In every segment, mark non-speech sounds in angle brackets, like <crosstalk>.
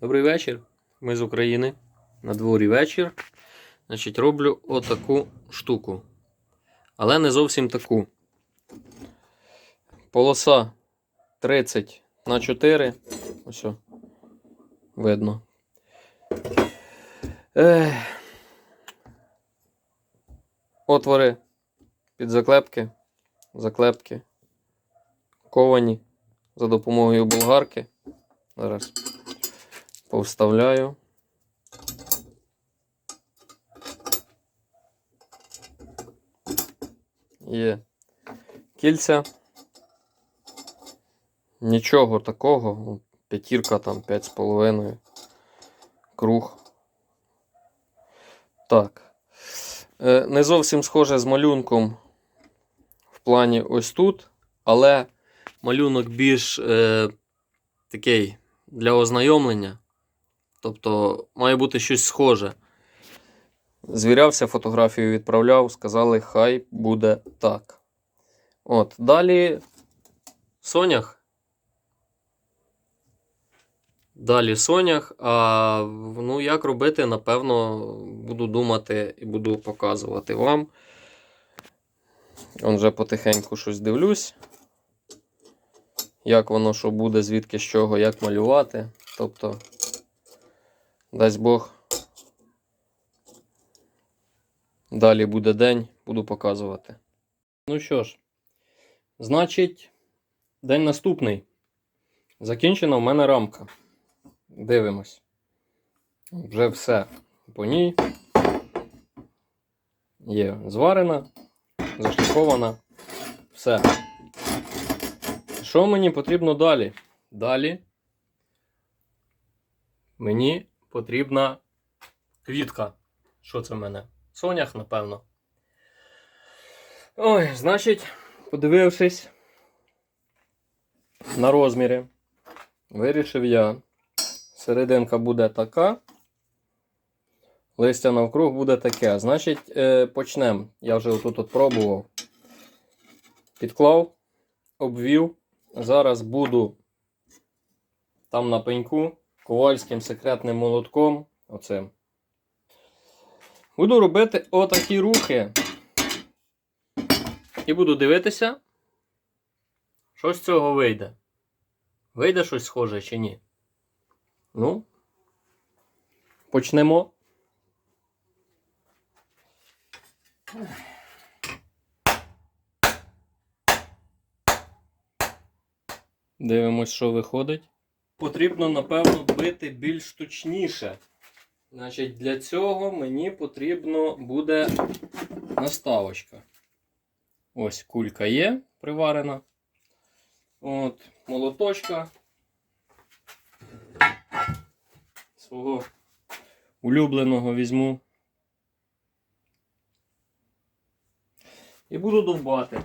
Добрий вечір. Ми з України. На дворі вечір. Значить, роблю отаку штуку. Але не зовсім таку. Полоса 30 на 4. Ось. Видно. Ех. Отвори під заклепки. Заклепки. Ковані за допомогою болгарки. Зараз повставляю. Є кільця. Нічого такого. ну, П'ятірка там 5,5. Круг. Так. Е, Не зовсім схоже з малюнком в плані ось тут, але малюнок більш е, такий для ознайомлення. Тобто має бути щось схоже. Звірявся, фотографію відправляв, сказали, хай буде так. От, далі Сонях. Далі Сонях. А ну, як робити, напевно, буду думати і буду показувати вам. Он вже потихеньку щось дивлюсь. Як воно що буде, звідки з чого, як малювати. Тобто, дасть Бог. Далі буде день, буду показувати. Ну що ж, значить, день наступний. Закінчена в мене рамка. Дивимось. Вже все по ній. Є зварена, зашліфована. Все. Що мені потрібно далі? Далі мені потрібна квітка. Що це в мене? Сонях, напевно. Ой, значить, подивившись на розміри, вирішив я. Серединка буде така. Листя навкруг буде таке. Значить, е, почнемо. Я вже отут от пробував. Підклав, обвів. Зараз буду там на пеньку ковальським секретним молотком. Оцим. Буду робити отакі рухи. І буду дивитися, що з цього вийде. Вийде щось схоже чи ні? Ну, почнемо. Дивимось, що виходить. Потрібно, напевно, бити більш точніше. Значить, для цього мені потрібно буде наставочка. Ось кулька є приварена. От, молоточка. Свого улюбленого візьму. І буду довбати.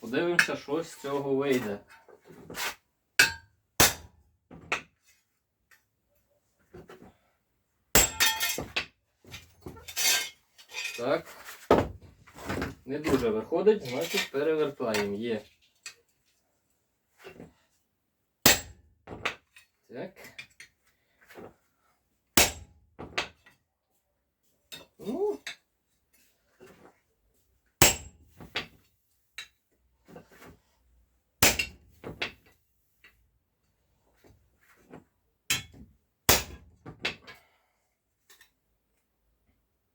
Подивимося, що з цього вийде. Так. Не дуже виходить, значить перевертаємо. Є. Так. Ну.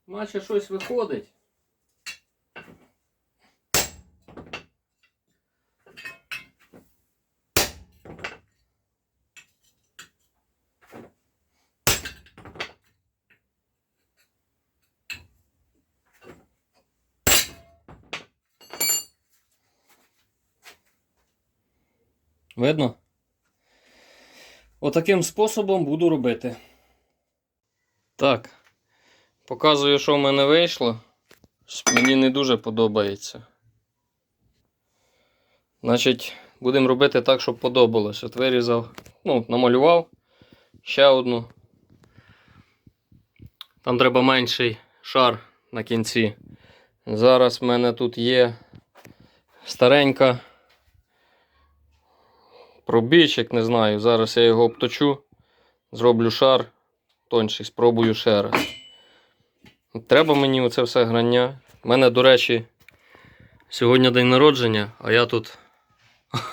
Наче щось виходить. Видно? Отаким способом буду робити. Так. Показую, що в мене вийшло. Мені не дуже подобається. Значить, будемо робити так, щоб подобалось. От вирізав, ну, намалював ще одну. Там треба менший шар на кінці. Зараз в мене тут є старенька пробійчик, не знаю. Зараз я його обточу, зроблю шар тонший, спробую ще раз. Треба мені оце все грання. У мене, до речі, сьогодні день народження, а я тут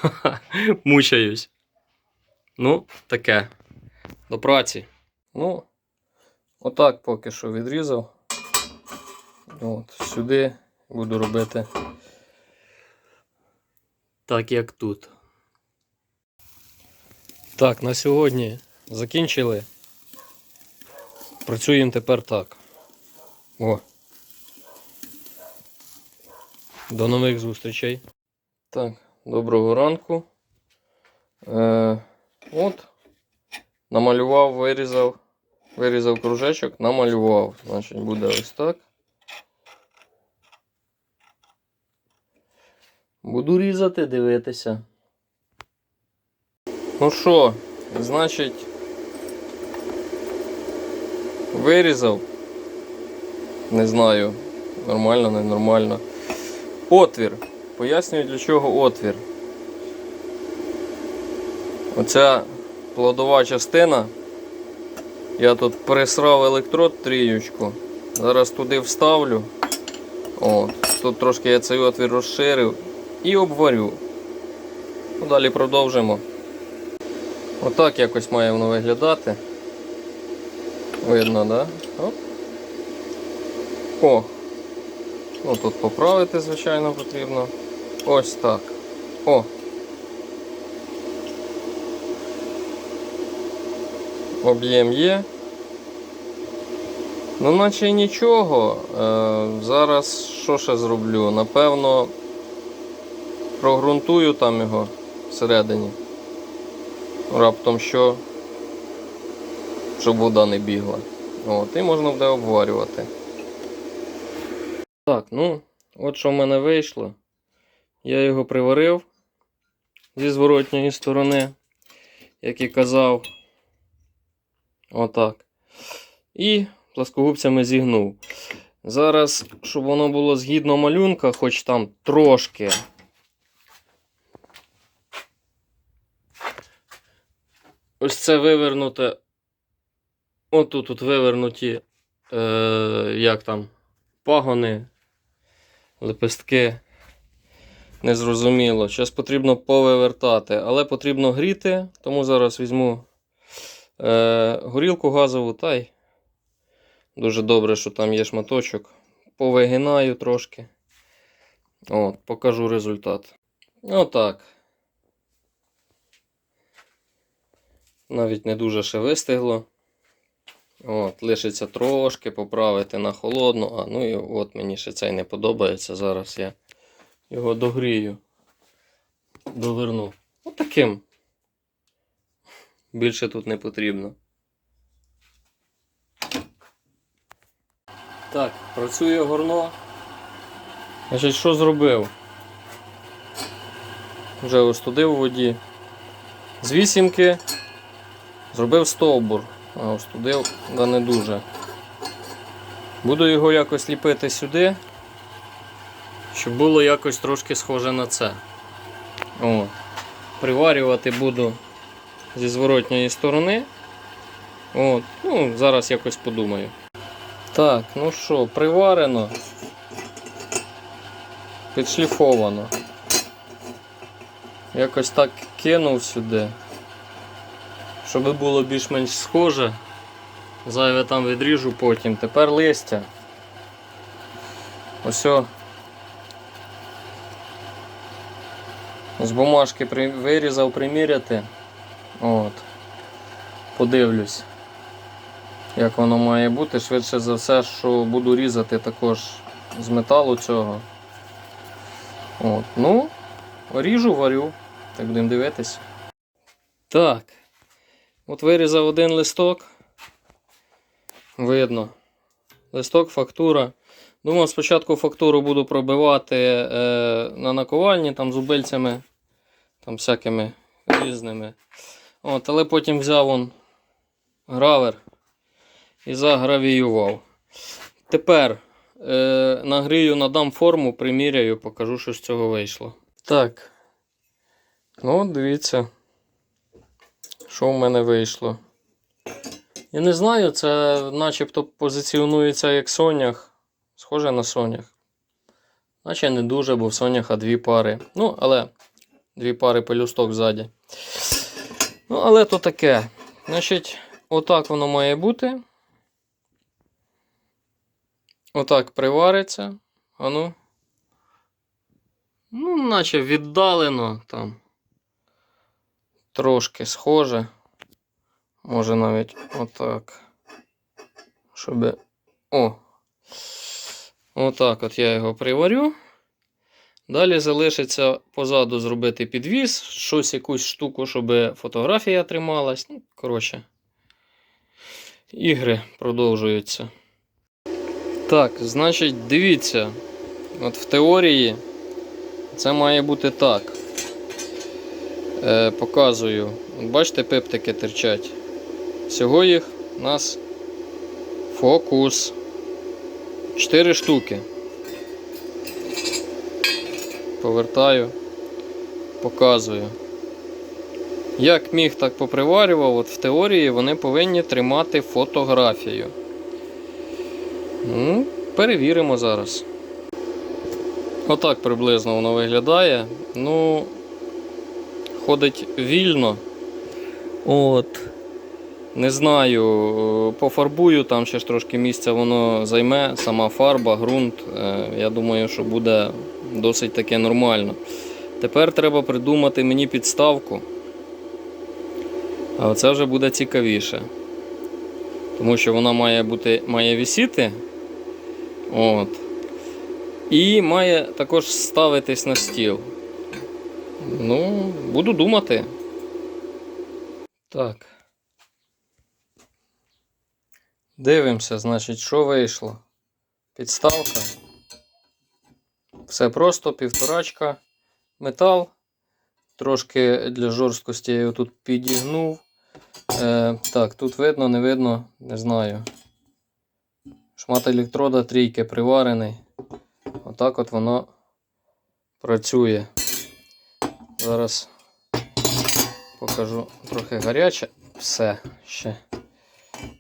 <laughs> мучаюсь. Ну, таке. До праці. Ну, отак поки що відрізав. От, сюди буду робити так, як тут. Так, на сьогодні закінчили. Працюємо тепер так. О. До нових зустрічей. Так, доброго ранку. Е, от. Намалював, вирізав. Вирізав кружечок, намалював. Значить, буде ось так. Буду різати, дивитися. Ну що, значить, вирізав. Не знаю, нормально, не нормально. Отвір. Пояснюю, для чого отвір. Оця плодова частина. Я тут присрав електрод тріючку. Зараз туди вставлю. От. Тут трошки я цей отвір розширив і обварю. Ну, далі продовжимо. Отак якось має воно виглядати. Видно, да? Оп. О! Ну тут поправити, звичайно, потрібно. Ось так. О! Об'єм є. Ну, наче й нічого. Е, зараз що ще зроблю? Напевно, прогрунтую там його всередині. Раптом що, щоб вода не бігла. От, і можна буде обварювати. Так, ну, от що в мене вийшло. Я його приварив зі зворотньої сторони, як і казав. Отак. І пласкогубцями зігнув. Зараз, щоб воно було згідно малюнка, хоч там трошки. Ось це вивернуте. Отут тут вивернуті, е, як там, пагони, лепестки. Незрозуміло. Зараз потрібно повивертати, але потрібно гріти, тому зараз візьму е, горілку газову та й дуже добре, що там є шматочок. Повигинаю трошки. От, покажу результат. Отак. Навіть не дуже ще вистигло. От, лишиться трошки поправити на холодну. А, ну і от мені ще цей не подобається. Зараз я його догрію. Доверну. Отаким. Більше тут не потрібно. Так, працює горно. Значить, що зробив? Вже остудив у воді. З вісімки зробив стовбур, а остудив, да не дуже. Буду його якось ліпити сюди, щоб було якось трошки схоже на це. О. Приварювати буду зі зворотньої сторони. От. Ну, зараз якось подумаю. Так, ну що, приварено. Підшліфовано. Якось так кинув сюди. Щоб було більш-менш схоже. Зайве там відріжу потім. Тепер листя. Ось. З бумажки вирізав приміряти. От. Подивлюсь, як воно має бути. Швидше за все, що буду різати також з металу цього. От. Ну, ріжу, варю. Так будемо дивитись. Так. От вирізав один листок. Видно. Листок, фактура. Думав, спочатку фактуру буду пробивати е, на наковальні там зубильцями, там всякими різними. От, але потім взяв он гравер і загравіював. Тепер е, нагрію, надам форму, приміряю, покажу, що з цього вийшло. Так. Ну, дивіться. Що в мене вийшло? Я не знаю, це начебто позиціонується як сонях. Схоже на сонях. Наче не дуже, бо в соняха дві пари. Ну, але дві пари пелюсток ззаді. Ну, але то таке. Значить, отак воно має бути. Отак привариться. А ну. Ну, наче віддалено там. Трошки схоже. Може навіть отак. Щоб. О! Отак от я його приварю. Далі залишиться позаду зробити підвіз, щось якусь штуку, щоб фотографія трималась. Ну, коротше. Ігри продовжуються. Так, значить, дивіться. От в теорії це має бути так. Е, показую. Бачите, пептики терчать. Всього їх у нас фокус. 4 штуки. Повертаю, показую. Як міг, так поприварював, от в теорії вони повинні тримати фотографію. Ну, перевіримо зараз. Отак приблизно воно виглядає. Ну, ходить вільно. От. Не знаю, пофарбую, там ще ж трошки місця воно займе, сама фарба, ґрунт. Е, Я думаю, що буде досить таке нормально. Тепер треба придумати мені підставку. А це вже буде цікавіше. Тому що вона має бути, має висіти. От. І має також ставитись на стіл. Ну, буду думати. Так. Дивимося, значить, що вийшло. Підставка. Все просто, півторачка, метал. Трошки для жорсткості я його тут підігнув. Е, так, тут видно, не видно, не знаю. Шмат електрода трійки приварений. Отак от воно працює. Зараз покажу трохи гаряче. Все ще.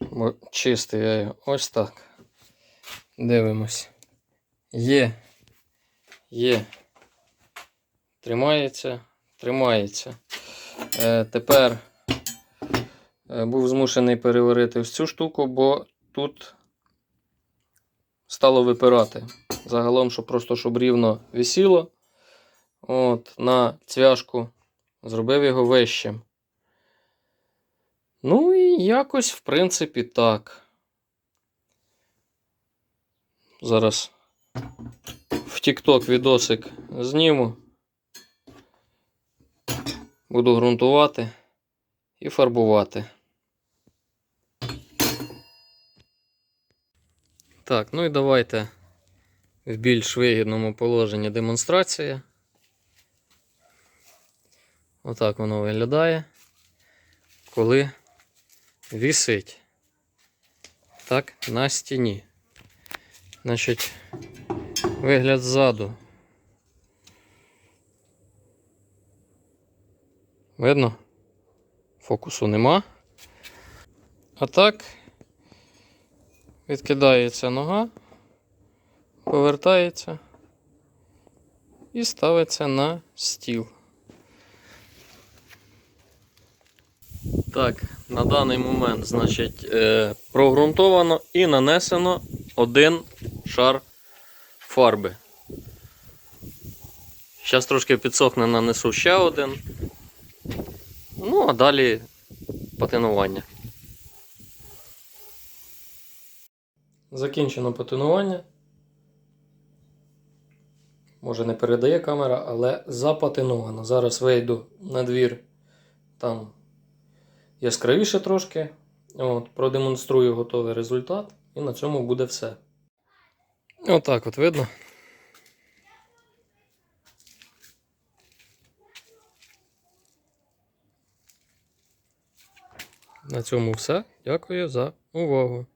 Бо чистий я його. Ось так. Дивимось. Є. Є. Тримається. Тримається. Е, тепер е, був змушений переварити ось цю штуку, бо тут стало випирати. Загалом, щоб просто щоб рівно висіло. От, на цвяшку. Зробив його вищим. Ну і якось, в принципі, так. Зараз в TikTok відосик зніму. Буду ґрунтувати і фарбувати. Так, ну і давайте в більш вигідному положенні демонстрація. Отак воно виглядає, коли вісить. Так, на стіні. Значить, вигляд ззаду. Видно? Фокусу нема. А так відкидається нога, повертається і ставиться на стіл. Так, на даний момент, значить, е, прогрунтовано і нанесено один шар фарби. Зараз трошки підсохне, нанесу ще один. Ну, а далі патинування. Закінчено патинування. Може не передає камера, але запатиновано. Зараз вийду на двір там яскравіше трошки. От, Продемонструю готовий результат. І на цьому буде все. Отак от видно. На цьому все. Дякую за увагу.